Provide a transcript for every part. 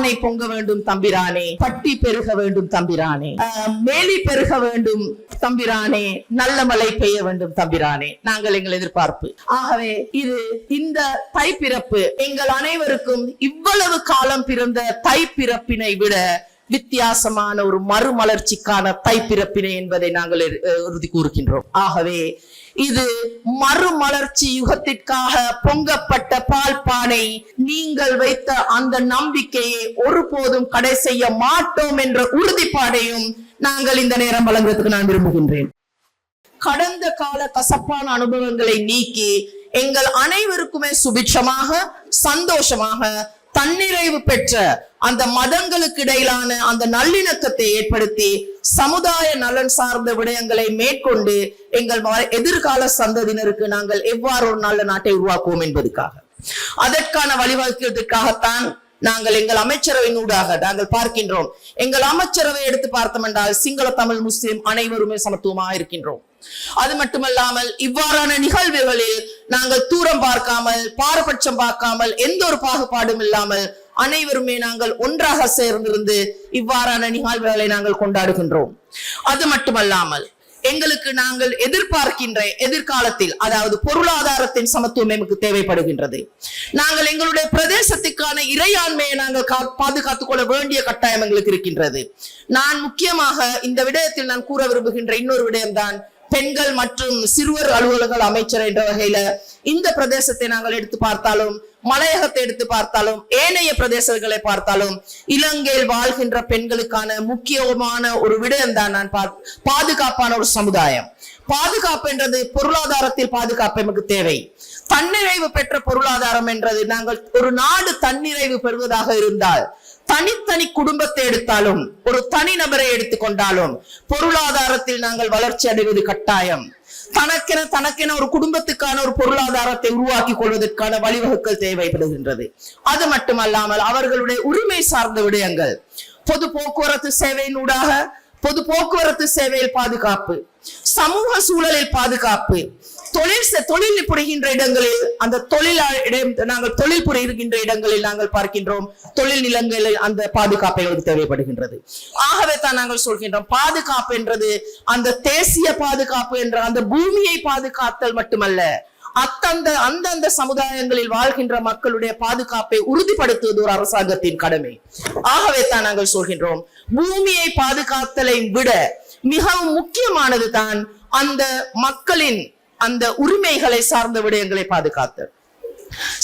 பானை பொங்க வேண்டும் தம்பிரானே. பட்டி பெருக வேண்டும் தம்பிரானே. மேலி பெருக வேண்டும் தம்பிரானே. நல்ல மழை பெய்ய வேண்டும் தம்பிரானே. நாங்கள் எங்கள் எதிர்பார்ப்பு. ஆகவே இது இந்த தை பிறப்பு எங்கள் அனைவருக்கும் இவ்வளவு காலம் பிறந்த தை பிறப்பினை விட வித்தியாசமான ஒரு மறுமலர்ச்சிக்கான தைப்பிறப்பினை என்பதை நாங்கள் உறுதி கூறுகின்றோம். ஆகவே இது மறுமலர்ச்சி யுகத்திற்காக பொங்கப்பட்ட பால் பானை நீங்கள் வைத்த அந்த நம்பிக்கையை ஒருபோதும் கடை செய்ய மாட்டோம் என்ற உறுதிப்பாடையும் நாங்கள் இந்த நேரம் வழங்குவதற்கு நான் விரும்புகின்றேன். கடந்த கால கசப்பான அனுபவங்களை நீக்கி எங்கள் அனைவருக்குமே சுபிட்சமாக சந்தோஷமாக தன்னிறைவு பெற்ற அந்த மதங்களுக்கு இடையிலான அந்த நல்லிணக்கத்தை ஏற்படுத்தி சமுதாய நலன் சார்ந்த விடயங்களை மேற்கொண்டு எங்கள் வ- எதிர்கால சந்ததியினருக்கு நாங்கள் எவ்வாறு ஒரு நல்ல நாட்டை உருவாக்குவோம் என்பதற்காக அதற்கான வழிவகுக்கிறதுக்காகத்தான் நாங்கள் எங்கள் அமைச்சரவையின் ஊடாக நாங்கள் பார்க்கின்றோம். எங்கள் அமைச்சரவை எடுத்து பார்த்தோம் என்றால் சிங்கள தமிழ் முஸ்லிம் அனைவருமே சமத்துவமாக இருக்கின்றோம். அது மட்டுமல்லாமல் இவ்வாறான நிகழ்வுகளில் நாங்கள் தூரம் பார்க்காமல் பாரபட்சம் பார்க்காமல் எந்த ஒரு பாகுபாடும் இல்லாமல் அனைவருமே நாங்கள் ஒன்றாக சேர்ந்திருந்து இவ்வாறான நிகழ்வுகளை நாங்கள் கொண்டாடுகின்றோம். அது மட்டுமல்லாமல் எங்களுக்கு நாங்கள் எதிர்பார்க்கின்ற எதிர்காலத்தில் அதாவது பொருளாதாரத்தின் சமத்துவம் எமக்கு தேவைப்படுகின்றது. நாங்கள் எங்களுடைய பிரதேசத்துக்கான இறையாண்மையை நாங்கள் பாதுகாத்துக் கொள்ள வேண்டிய கட்டாயம் எங்களுக்கு இருக்கின்றது. நான் முக்கியமாக இந்த விடயத்தில் நான் கூற விரும்புகின்ற இன்னொரு விடயம்தான் பெண்கள் மற்றும் சிறுவர் அலுவலர்கள் அமைச்சர் என்ற வகையில இந்த பிரதேசத்தை நாங்கள் எடுத்து பார்த்தாலும் மலையகத்தை எடுத்து பார்த்தாலும் ஏனைய பிரதேசங்களை பார்த்தாலும் இலங்கையில் வாழ்கின்ற பெண்களுக்கான முக்கியமான ஒரு விடயம் தான் நான் பாதுகாப்பான ஒரு சமுதாயம். பாதுகாப்பு என்றது பொருளாதாரத்தில் பாதுகாப்பு நமக்கு தேவை. தன்னிறைவு பெற்ற பொருளாதாரம் என்றது நாங்கள் ஒரு நாடு தன்னிறைவு பெறுவதாக இருந்தால் தனித்தனி குடும்பத்தை எடுத்தாலும் ஒரு தனிநபரை எடுத்துக்கொண்டாலும் பொருளாதாரத்தில் நாங்கள் வளர்ச்சி அடைவது கட்டாயம். தனக்கென தனக்கென ஒரு குடும்பத்துக்கான ஒரு பொருளாதாரத்தை உருவாக்கி கொள்வதற்கான வழிவகுக்கள் தேவைப்படுகின்றது. அது மட்டுமல்லாமல் அவர்களுடைய உரிமை சார்ந்த விடயங்கள். பொது போக்குவரத்து சேவையினூடாக பொது போக்குவரத்து சேவையில் பாதுகாப்பு சமூக சூழலில் பாதுகாப்பு தொழில் தொழில் புரிகின்ற இடங்களில் அந்த தொழில் இடம் நாங்கள் தொழில் புரிகின்ற இடங்களில் நாங்கள் பார்க்கின்றோம் தொழில் நிலங்களில் அந்த பாதுகாப்பை எங்களுக்கு தேவைப்படுகின்றது. ஆகவே தான் நாங்கள் சொல்கின்றோம் பாதுகாப்பு என்றது அந்த தேசிய பாதுகாப்பு என்ற அந்த பூமியை பாதுகாத்தல் மட்டுமல்ல அத்தந்த அந்தந்த சமுதாயங்களில் வாழ்கின்ற மக்களுடைய பாதுகாப்பை உறுதிப்படுத்துவது ஒரு அரசாங்கத்தின் கடமை. ஆகவே தான் நாங்கள் சொல்கின்றோம் பூமியை பாதுகாத்தலை விட மிகவும் முக்கியமானது தான் அந்த மக்களின் அந்த உரிமைகளை சார்ந்த விடயங்களை பாதுகாத்தல்.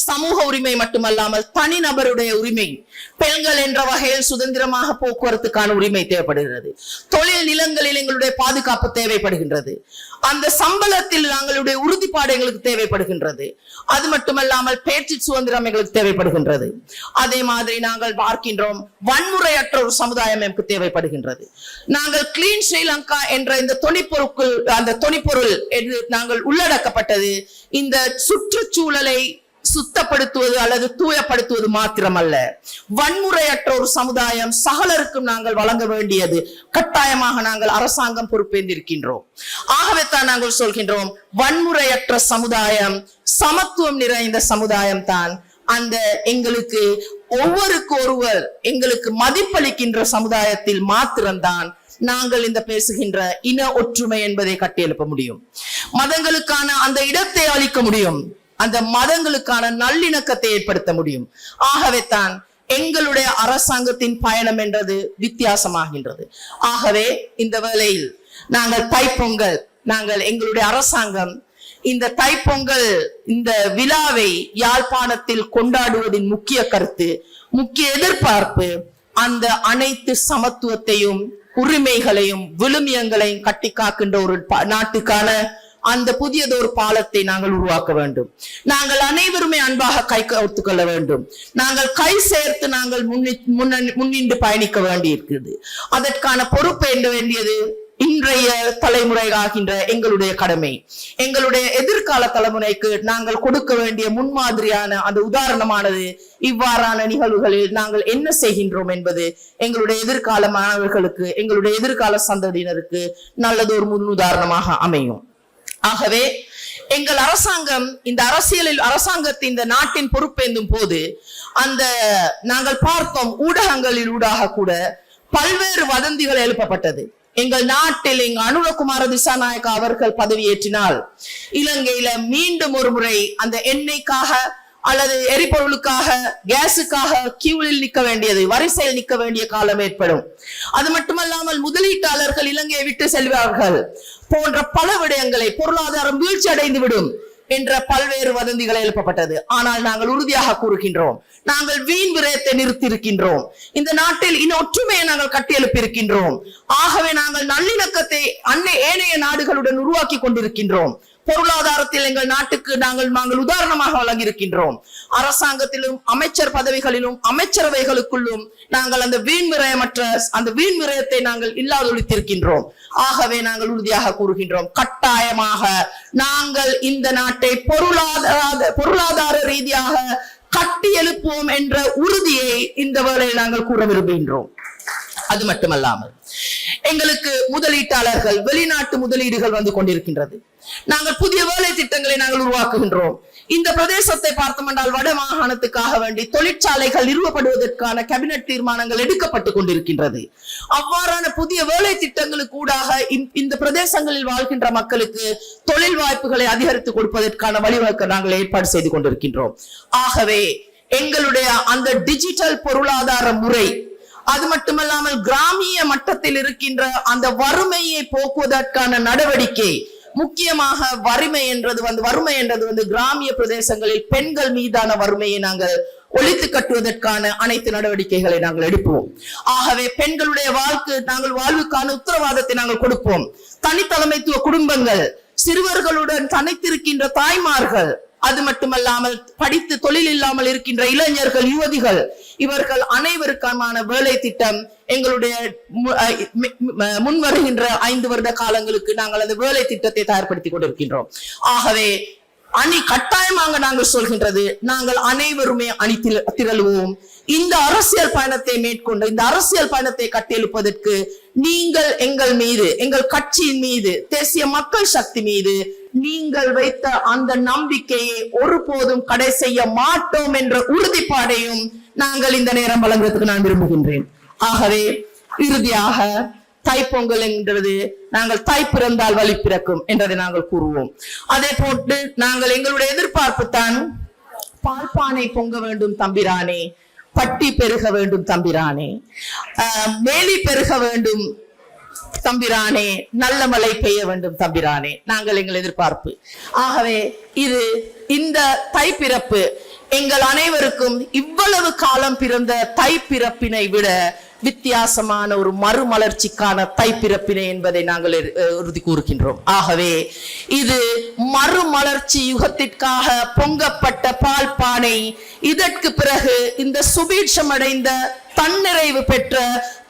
சமூக உரிமை மட்டுமல்லாமல் தனிநபருடைய உரிமை பெண்கள் என்ற வகையில் சுதந்திரமாக போக்குவரத்துக்கான உரிமை தேவைப்படுகிறது. தொழில் நிலங்களில் எங்களுடைய பாதுகாப்பு தேவைப்படுகின்றது. அந்த சம்பளத்தில் நாங்களுடைய உறுதிப்பாடு எங்களுக்கு தேவைப்படுகின்றது. அது மட்டுமல்லாமல் பேச்சு சுதந்திரம் எங்களுக்கு தேவைப்படுகின்றது. அதே மாதிரி நாங்கள் பார்க்கின்றோம் வன்முறையற்ற ஒரு சமுதாயம் எமக்கு தேவைப்படுகின்றது. நாங்கள் கிளீன் ஸ்ரீலங்கா என்ற இந்த தொனிப்பொருட்கள் அந்த தொனிப்பொருள் நாங்கள் உள்ளடக்கப்பட்டது இந்த சுற்றுச்சூழலை சுத்தப்படுத்துவது அல்லது தூயப்படுத்துவது மாத்திரமல்ல. வன்முறையற்ற ஒரு சமுதாயம் சகலருக்கும் நாங்கள் வழங்க வேண்டியது. கட்டாயமாக நாங்கள் அரசாங்கம் பொறுப்பேந்திருக்கின்றோம். ஆகவே தான் நாங்கள் சொல்கின்றோம் வன்முறையற்ற சமுதாயம் சமத்துவம் நிறைந்த சமுதாயம் தான். அந்த எங்களுக்கு ஒவ்வொருக்கு ஒருவர் எங்களுக்கு மதிப்பளிக்கின்ற சமுதாயத்தில் மாத்திரம்தான் நாங்கள் இந்த பேசுகின்ற இன ஒற்றுமை என்பதை கட்டியெழுப்ப முடியும். மதங்களுக்கான அந்த இடத்தை அளிக்க முடியும். அந்த மதங்களுக்கான நல்லிணக்கத்தை ஏற்படுத்த முடியும். ஆகவே தான் எங்களுடைய அரசாங்கத்தின் பயணம் என்றது வித்தியாசமாகின்றது. ஆகவே இந்த வேளையில் நாங்கள் தைப்பொங்கல் நாங்கள் எங்களுடைய அரசாங்கம் இந்த தைப்பொங்கல் இந்த விழாவை யாழ்ப்பாணத்தில் கொண்டாடுவதின் முக்கிய கருத்து முக்கிய எதிர்பார்ப்பு அந்த அனைத்து சமத்துவத்தையும் உரிமைகளையும் விழுமியங்களையும் கட்டி காக்கின்ற ஒரு நாட்டுக்கான அந்த புதியதொரு பாலத்தை நாங்கள் உருவாக்க வேண்டும். நாங்கள் அனைவருமே அன்பாக கை கோர்த்துக் கொள்ள வேண்டும். நாங்கள் கை சேர்த்து நாங்கள் முன்னி- முன்னின்று பயணிக்க வேண்டியிருக்கிறது. அதற்கான பொறுப்பு என்ன வேண்டியது? இன்றைய தலைமுறை ஆகின்ற எங்களுடைய கடமை. எங்களுடைய எதிர்கால தலைமுறைக்கு நாங்கள் கொடுக்க வேண்டிய முன்மாதிரியான அந்த உதாரணமானது இவ்வாறான நிகழ்வுகளில் நாங்கள் என்ன செய்கின்றோம் என்பது எங்களுடைய எதிர்கால மாணவர்களுக்கு எங்களுடைய எதிர்கால சந்ததியினருக்கு நல்லதொரு முன் உதாரணமாக அமையும். ஆகவே எங்கள் அரசாங்கம் இந்த அரசியலில் அரசாங்கத்தின் இந்த நாட்டின் பொறுப்பேந்தும் போது அந்த நாங்கள் பார்த்தோம் ஊடகங்களில் ஊடாக கூட பல்வேறு வதந்திகள் எழுப்பப்பட்டது. எங்கள் நாட்டில் எங்க அனுரகுமார திசாநாயக்கா அவர்கள் பதவியேற்றினால் இலங்கையில மீண்டும் ஒரு முறை அந்த எண்ணெய்க்காக அல்லது எரிபொருளுக்காக கேஸுக்காக கியூவில் நிற்க வேண்டியது வரிசையில் நிற்க வேண்டிய காலம் ஏற்படும். அது மட்டுமல்லாமல் முதலீட்டாளர்கள் இலங்கையை விட்டு செல்வார்கள். போன்ற பல விடயங்களை பொருளாதாரம் வீழ்ச்சி அடைந்து விடும் என்ற பல்வேறு வதந்திகள் எழுப்பப்பட்டது. ஆனால் நாங்கள் உறுதியாக கூறுகின்றோம். நாங்கள் வீண் விரயத்தை நிறுத்தியிருக்கின்றோம். இந்த நாட்டில் இன ஒற்றுமையை நாங்கள் கட்டியெழுப்பியிருக்கின்றோம். ஆகவே நாங்கள் நல்லிணக்கத்தை அன்னை ஏனைய நாடுகளுடன் உருவாக்கி கொண்டிருக்கின்றோம். பொருளாதாரத்தில் எங்கள் நாட்டுக்கு நாங்கள் நாங்கள் உதாரணமாக வழங்கியிருக்கின்றோம். அரசாங்கத்திலும் அமைச்சர் பதவிகளிலும் அமைச்சரவைகளுக்குள்ளும் நாங்கள் அந்த வீண் விரயமற்ற அந்த வீண் விரயத்தை நாங்கள் இல்லாதொழித்திருக்கின்றோம். ஆகவே நாங்கள் உறுதியாக கூறுகின்றோம். கட்டாயமாக நாங்கள் இந்த நாட்டை பொருளாதார பொருளாதார ரீதியாக கட்டி எழுப்புவோம் என்ற உறுதியை இந்த வேளையில் நாங்கள் கூற விரும்புகின்றோம். அது மட்டுமல்லாமல் எங்களுக்கு முதலீட்டாளர்கள் வெளிநாட்டு முதலீடுகள் வந்து கொண்டிருக்கின்றது. நாங்கள் புதிய வேலை திட்டங்களை நாங்கள் உருவாக்குகின்றோம். இந்த பிரதேசத்தை பார்த்தோமென்றால் வட மாகாணத்துக்காக வேண்டி தொழிற்சாலைகள் நிறுவப்படுவதற்கான கேபினட் தீர்மானங்கள் எடுக்கப்பட்டுக் கொண்டிருக்கின்றது. அவ்வாறான புதிய வேலை திட்டங்களுக்கு ஊடாக இந்த- இந்த பிரதேசங்களில் வாழ்கின்ற மக்களுக்கு தொழில் வாய்ப்புகளை அதிகரித்து கொடுப்பதற்கான வழிவகுக்க நாங்கள் ஏற்பாடு செய்து கொண்டிருக்கின்றோம். ஆகவே எங்களுடைய அந்த டிஜிட்டல் பொருளாதார முறை அது மட்டுமல்லாமல் கிராமிய மட்டத்தில் இருக்கின்ற அந்த வறுமையை போக்குவதற்கான நடவடிக்கை முக்கியமாக வறுமை என்றது வந்து வறுமை என்றது வந்து கிராமிய பிரதேசங்களில் பெண்கள் மீதான வறுமையை நாங்கள் ஒழித்து கட்டுவதற்கான அனைத்து நடவடிக்கைகளை நாங்கள் எடுப்போம். ஆகவே பெண்களுடைய வாழ்க்கை நாங்கள் வாழ்வுக்கான உத்தரவாதத்தை நாங்கள் கொடுப்போம். தனித்தலைமைத்துவ குடும்பங்கள் சிறுவர்களுடன் தனித்திருக்கின்ற தாய்மார்கள் அது மட்டுமல்லாமல் படித்து தொழில் இல்லாமல் இருக்கின்ற இளைஞர்கள் யுவதிகள் இவர்கள் அனைவருக்கான வேலை திட்டம் எங்களுடைய முன் வருகின்ற ஐந்து வருட காலங்களுக்கு நாங்கள் அந்த வேலை திட்டத்தை தயார்படுத்திக் கொண்டிருக்கின்றோம். ஆகவே அணி கட்டாயமாக நாங்கள் சொல்கின்றது நாங்கள் அனைவருமே அணி திர- திரளுவோம். இந்த அரசியல் பயணத்தை மேற்கொண்டு இந்த அரசியல் பயணத்தை கட்டியெழுப்பதற்கு நீங்கள் எங்கள் மீது எங்கள் கட்சியின் மீது தேசிய மக்கள் சக்தி மீது நீங்கள் வைத்த அந்த நம்பிக்கையை ஒருபோதும் கடை செய்ய மாட்டோம் என்ற உறுதிப்பாடையும் நாங்கள் இந்த நேரம் வழங்குறதுக்கு நான் விரும்புகின்றேன். ஆகவே இறுதியாக தைப்பொங்கல் என்கிறது நாங்கள் தாய் பிறந்தால் வழி பிறக்கும் என்றதை நாங்கள் கூறுவோம். அதே போட்டு நாங்கள் எங்களுடைய எதிர்பார்ப்பு தான் பால்பானை பொங்க வேண்டும் தம்பிரானே பட்டி பெருக வேண்டும் தம்பிரானே மேலி பெருக வேண்டும் தம்பிரானே நல்ல மழை பெய்ய வேண்டும் தம்பிரானே. நாங்கள் எங்கள் எதிர்பார்ப்பு. ஆகவே இது இந்த தை பிறப்பு எங்கள் அனைவருக்கும் இவ்வளவு காலம் பிறந்த தை பிறப்பினை விட வித்தியாசமான ஒரு மறுமலர்ச்சிக்கான தை பிறப்பினை என்பதை நாங்கள் உறுதி கூறுகின்றோம். ஆகவே இது மறுமலர்ச்சி யுகத்திற்காக பொங்கப்பட்ட பால் பானை இதற்கு பிறகு இந்த சுபீட்சமடைந்த தன்னிறைவு பெற்ற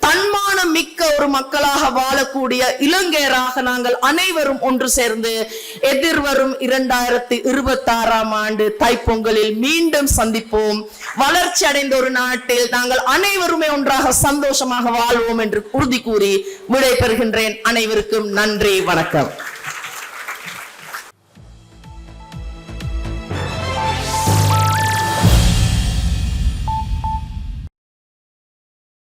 தன்மானம் மிக்க ஒரு மக்களாக வாழக்கூடிய இளைஞராக நாங்கள் அனைவரும் ஒன்று சேர்ந்து எதிர்வரும் இரண்டாயிரத்தி இருபத்தி ஆறாம் ஆண்டு தைப்பொங்கலில் மீண்டும் சந்திப்போம். வளர்ச்சி அடைந்த ஒரு நாட்டில் நாங்கள் அனைவருமே ஒன்றாக சந்தோஷமாக வாழ்வோம் என்று உறுதி கூறி விடைபெறுகின்றேன். அனைவருக்கும் நன்றி வணக்கம்.